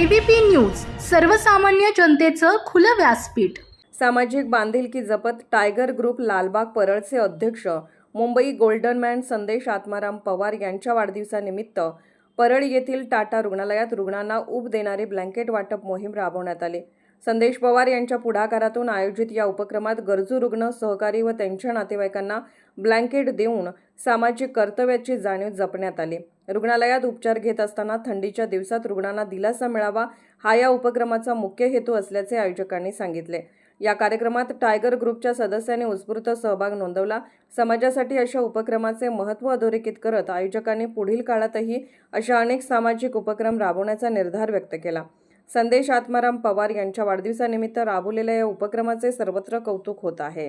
ABP news सर्वसामान्य जनतेचं खुलं व्यासपीठ. सामाजिक बांधिलकी जपत टायगर ग्रुप लालबाग परळचे अध्यक्ष मुंबई गोल्डन मॅन संदेश आत्माराम पवार यांच्या वाढदिवसानिमित्त परळ येथील टाटा रुग्णालयात रुग्णांना ऊब देणारे ब्लँकेट वाटप मोहीम राबवण्यात आली. संदेश पवार यांच्या पुढाकारातून आयोजित या उपक्रमात गरजू रुग्ण सहकारी व त्यांच्या नातेवाईकांना ब्लँकेट देऊन सामाजिक कर्तव्याची जाणीव जपण्यात आली. रुग्णालयात उपचार घेत असताना थंडीच्या दिवसात रुग्णांना दिलासा मिळावा हा या उपक्रमाचा मुख्य हेतू असल्याचे आयोजकांनी सांगितले. या कार्यक्रमात टायगर ग्रुपच्या सदस्यांनी उत्स्फूर्त सहभाग नोंदवला. समाजासाठी अशा उपक्रमाचे महत्त्व अधोरेखित करत आयोजकांनी पुढील काळातही अशा अनेक सामाजिक उपक्रम राबवण्याचा निर्धार व्यक्त केला. संदेश आत्माराम पवार यांच्या वाढदिवसानिमित्त राबवलेल्या या उपक्रमाचे सर्वत्र कौतुक होत आहे.